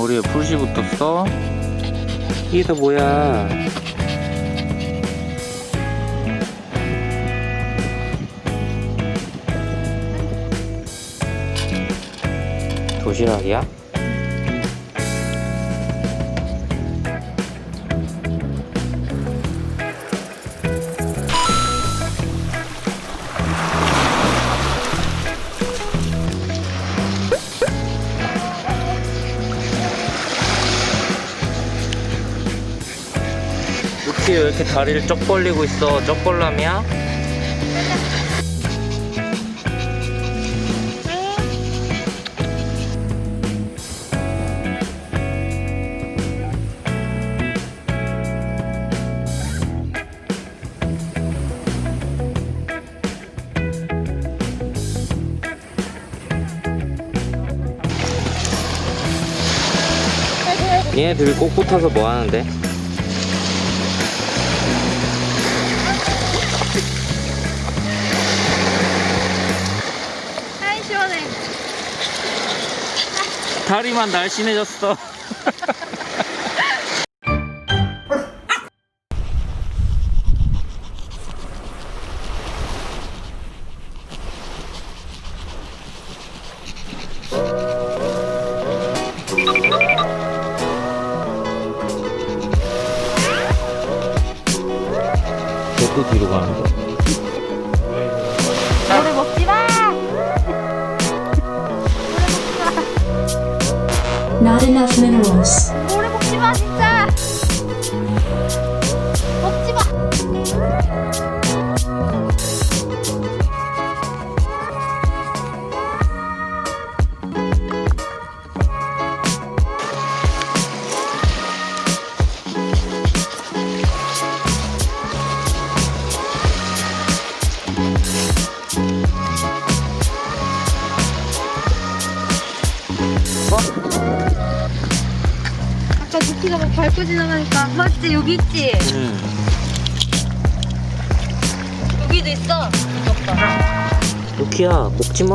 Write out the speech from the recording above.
머리에 붓이 붙었어? 이게 다 뭐야? 도시락이야? 어떻게 왜 이렇게 다리를 쩍 벌리고 있어? 쩍벌남이야? 얘네 둘이 꼭 붙어서 뭐 하는데? 다리만 날씬해졌어. 또 뒤로 가는 거? Not enough minerals. 모래 먹지 마 진짜. 먹지 마. 아 까 루키가 막 밟고 지나가니까 맞지 여기 있지. 응. 여기도 있어. 무섭다. 루키야, 먹지 마.